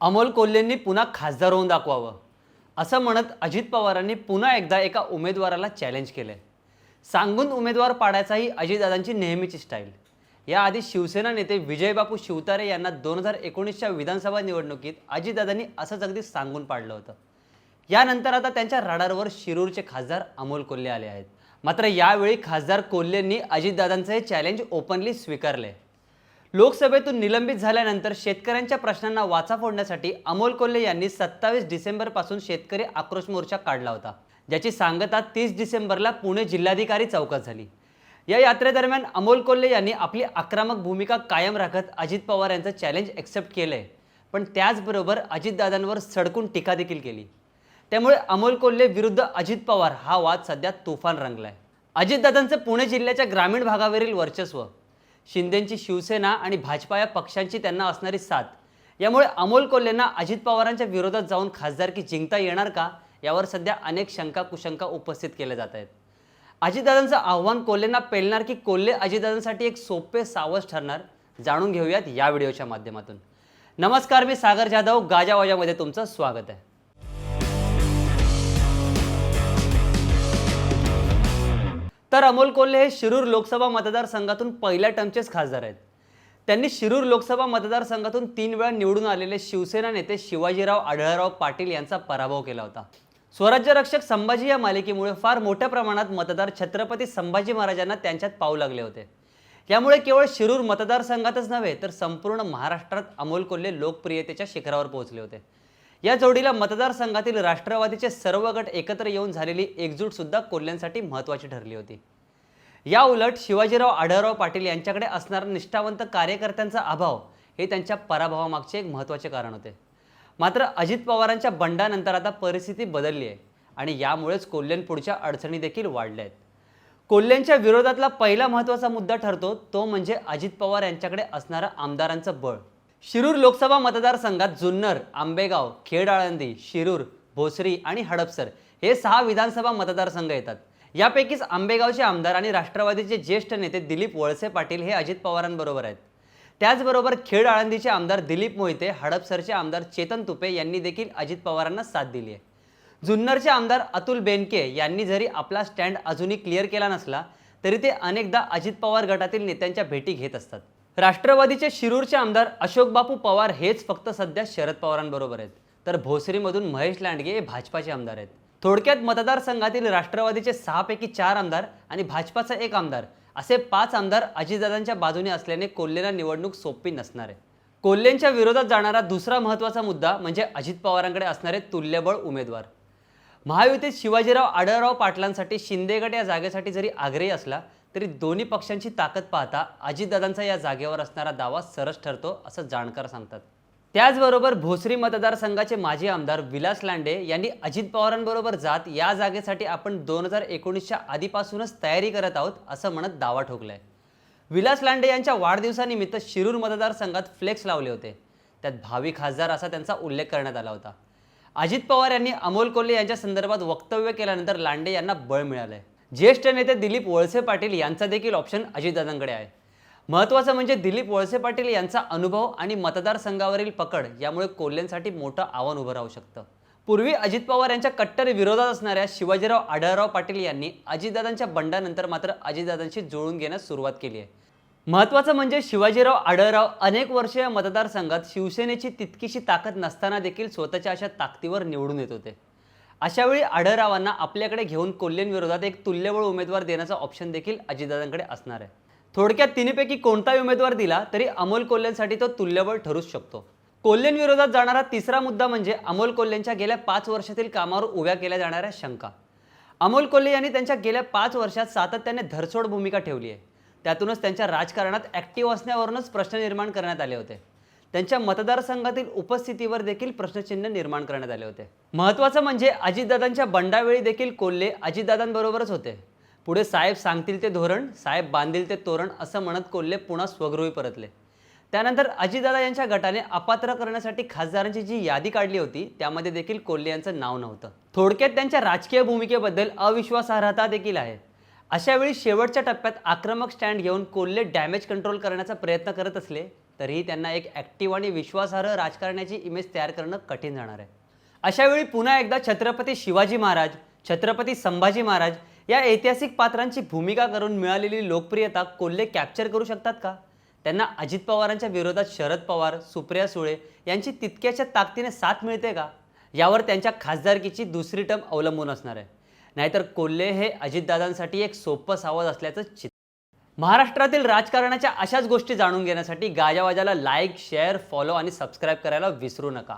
अमोल कोल्हेंनी पुन्हा खासदार होऊन दाखवावं. असं म्हणत अजित पवारांनी पुन्हा एकदा एका उमेदवाराला चॅलेंज केलं आहे सांगून उमेदवार पाडायचाही अजितदादांची नेहमीची स्टाईल याआधी शिवसेना नेते विजयबापू शिवतारे यांना दोन हजार एकोणीसच्या विधानसभा निवडणुकीत अजितदादांनी असंच अगदी सांगून पाडलं होतं. यानंतर आता त्यांच्या रडारवर शिरूरचे खासदार अमोल कोल्हे आले आहेत. मात्र यावेळी खासदार कोल्हेंनी अजितदादांचं हे चॅलेंज ओपनली स्वीकारले लोकसभेतून निलंबित झाल्यानंतर शेतकऱ्यांच्या प्रश्नांना वाचा फोडण्यासाठी अमोल कोल्हे यांनी सत्तावीस डिसेंबरपासून शेतकरी आक्रोश मोर्चा काढला होता ज्याची सांगता तीस डिसेंबरला पुणे जिल्हाधिकारी चौकात झाली. या यात्रेदरम्यान अमोल कोल्हे यांनी आपली आक्रमक भूमिका कायम राखत अजित पवार यांचं चॅलेंज एक्सेप्ट केलंय पण त्याचबरोबर अजितदादांवर सडकून टीका देखील केली. त्यामुळे अमोल कोल्हे विरुद्ध अजित पवार हा वाद सध्या तुफान रंगलाय. अजितदादांचं पुणे जिल्ह्याच्या ग्रामीण भागावरील वर्चस्व शिंदेंची शिवसेना आणि भाजपा या पक्षांची त्यांना असणारी साथ. यामुळे अमोल कोल्हेंना अजित पवारांच्या विरोधात जाऊन खासदारकी जिंकता येणार का? यावर सध्या अनेक शंका कुशंका उपस्थित केल्या जात आहेत. अजितदादांचं आव्हान कोल्हेंना पेलणार की कोल्हे अजितदादांसाठी एक सोपे सावज ठरणार? जाणून घेऊयात या व्हिडिओच्या माध्यमातून. नमस्कार मी सागर जाधव गाजावाजामध्ये तुमचं स्वागत आहे. तर अमोल कोल्हे हे शिरूर लोकसभा मतदारसंघातून पहिल्या टर्मचेच खासदार आहेत. त्यांनी शिरूर लोकसभा मतदारसंघातून तीन वेळा निवडून आलेले शिवसेना नेते शिवाजीराव आढळराव पाटील यांचा पराभव केला होता. स्वराज्य रक्षक संभाजी या मालिकेमुळे फार मोठ्या प्रमाणात मतदार छत्रपती संभाजी महाराजांना त्यांच्यात पाऊ लागले होते. यामुळे केवळ शिरूर मतदारसंघातच नव्हे तर संपूर्ण महाराष्ट्रात अमोल कोल्हे लोकप्रियतेच्या शिखरावर पोहोचले होते. या जोडीला मतदारसंघातील राष्ट्रवादीचे सर्व गट एकत्र येऊन झालेली एकजूट सुद्धा कोल्ह्यांसाठी महत्त्वाची ठरली होती. या उलट शिवाजीराव आढळराव पाटील यांच्याकडे असणारा निष्ठावंत कार्यकर्त्यांचा अभाव हे त्यांच्या पराभवामागचे एक महत्त्वाचे कारण होते. मात्र अजित पवारांच्या बंडानंतर आता परिस्थिती बदलली आहे आणि यामुळेच कोल्ह्यांपुढच्या अडचणी देखील वाढल्या आहेत. कोल्ह्यांच्या विरोधातला पहिला महत्त्वाचा मुद्दा ठरतो तो म्हणजे अजित पवार यांच्याकडे असणारं आमदारांचं बळ. शिरूर लोकसभा मतदारसंघात जुन्नर आंबेगाव खेड आळंदी शिरूर भोसरी आणि हडपसर हे सहा विधानसभा मतदारसंघ येतात. यापैकीच आंबेगावचे आमदार आणि राष्ट्रवादीचे ज्येष्ठ नेते दिलीप वळसे पाटील हे अजित पवारांबरोबर आहेत. त्याचबरोबर खेड आळंदीचे आमदार दिलीप मोहिते हडपसरचे आमदार चेतन तुपे यांनी देखील अजित पवारांना साथ दिली आहे. जुन्नरचे आमदार अतुल बेनके यांनी जरी आपला स्टँड अजूनही क्लिअर केला नसला तरी ते अनेकदा अजित पवार गटातील नेत्यांच्या भेटी घेत असतात. राष्ट्रवादीचे शिरूरचे आमदार अशोक बापू पवार हेच फक्त सध्या शरद पवारांबरोबर आहेत. तर भोसरीमधून महेश लांडगे हे भाजपाचे आमदार आहेत. थोडक्यात मतदारसंघातील राष्ट्रवादीचे सहापैकी चार आमदार आणि भाजपाचा एक आमदार असे पाच आमदार अजितदादांच्या बाजूने असल्याने कोल्हेला निवडणूक सोपी नसणार आहे. कोल्हेंच्या विरोधात जाणारा दुसरा महत्त्वाचा मुद्दा म्हणजे अजित पवारांकडे असणारे तुल्यबळ उमेदवार. महायुतीत शिवाजीराव आढळराव पाटलांसाठी शिंदेगड या जागेसाठी जरी आग्रही असला तरी दोन्ही पक्षांची ताकद पाहता अजितदादांचा या जागेवर असणारा दावा सरस ठरतो असं जाणकार सांगतात. त्याचबरोबर भोसरी मतदारसंघाचे माजी आमदार विलास लांडे यांनी अजित पवारांबरोबर जात या जागेसाठी आपण दोन हजार एकोणीसच्या आधीपासूनच तयारी करत आहोत असं म्हणत दावा ठोकलाय. विलास लांडे यांच्या वाढदिवसानिमित्त शिरूर मतदारसंघात फ्लेक्स लावले होते. त्यात भावी खासदार असा त्यांचा उल्लेख करण्यात आला होता. अजित पवार यांनी अमोल कोल्हे यांच्या संदर्भात वक्तव्य केल्यानंतर लांडे यांना बळ मिळालंय. ज्येष्ठ नेते दिलीप वळसे पाटील यांचा देखील ऑप्शन अजितदादांकडे आहे. महत्त्वाचं म्हणजे दिलीप वळसे पाटील यांचा अनुभव आणि मतदारसंघावरील पकड यामुळे कोल्हेंसाठी मोठं आव्हान उभं राहू शकतं. पूर्वी अजित पवार यांच्या कट्टर विरोधात असणाऱ्या शिवाजीराव आढळराव पाटील यांनी अजितदादांच्या बंडानंतर मात्र अजितदादांशी जुळून घेण्यास सुरुवात केली आहे. महत्त्वाचं म्हणजे शिवाजीराव आढळराव अनेक वर्ष या मतदारसंघात शिवसेनेची तितकीशी ताकद नसताना देखील स्वतःच्या अशा ताकदीवर निवडून येत होते. अशावेळी आढळरावांना आपल्याकडे घेऊन कोल्हेंविरोधात एक तुल्यबळ उमेदवार देण्याचा ऑप्शन देखील अजितदादांकडे असणार आहे. थोडक्यात तिन्हीपैकी कोणताही उमेदवार दिला तरी अमोल कोल्हेंसाठी तो तुल्यबळ ठरूच शकतो. कोल्हेंविरोधात जाणारा तिसरा मुद्दा म्हणजे अमोल कोल्हेंच्या गेल्या पाच वर्षातील कामावर उभ्या केल्या जाणाऱ्या शंका. अमोल कोल्हे यांनी त्यांच्या गेल्या पाच वर्षात सातत्याने धरसोड भूमिका ठेवली आहे. त्यातूनच त्यांच्या राजकारणात ॲक्टिव्ह असण्यावरूनच प्रश्न निर्माण करण्यात आले होते. त्यांच्या मतदारसंघातील उपस्थितीवर देखील प्रश्नचिन्ह निर्माण करण्यात आले होते. महत्त्वाचं म्हणजे अजितदादांच्या बंडावेळी देखील कोल्हे अजितदादांबरोबरच होते. पुढे साहेब सांगतील ते धोरण साहेब बांधील ते तोरण असं म्हणत कोल्हे पुन्हा स्वगृही परतले. त्यानंतर अजितदादा यांच्या गटाने अपात्र करण्यासाठी खासदारांची जी यादी काढली होती त्यामध्ये देखील कोल्हे यांचं नाव नव्हतं. थोडक्यात त्यांच्या राजकीय भूमिकेबद्दल अविश्वासार्हता देखील आहे. अशावेळी शेवटच्या टप्प्यात आक्रमक स्टँड घेऊन कोल्हे डॅमेज कंट्रोल करण्याचा प्रयत्न करत असले तरीही त्यांना एक ॲक्टिव्ह आणि विश्वासार्ह राजकारण्याची इमेज तयार करणं कठीण जाणार आहे. अशावेळी पुन्हा एकदा छत्रपती शिवाजी महाराज छत्रपती संभाजी महाराज या ऐतिहासिक पात्रांची भूमिका करून मिळालेली लोकप्रियता कोल्हे कॅप्चर करू शकतात का? त्यांना अजित पवारांच्या विरोधात शरद पवार सुप्रिया सुळे यांची तितक्याच्या ताकदीने साथ मिळते का? यावर त्यांच्या खासदारकीची दुसरी टर्म अवलंबून असणार आहे. नाहीतर कोल्हे हे अजितदादांसाठी एक सोपं सावध असल्याचं चित्र महाराष्ट्रातील राजकारणाच्या अशाच गोष्टी जाणून घेण्यासाठी गाजावाजाला लाईक शेअर फॉलो आणि सबस्क्राईब करायला विसरू नका.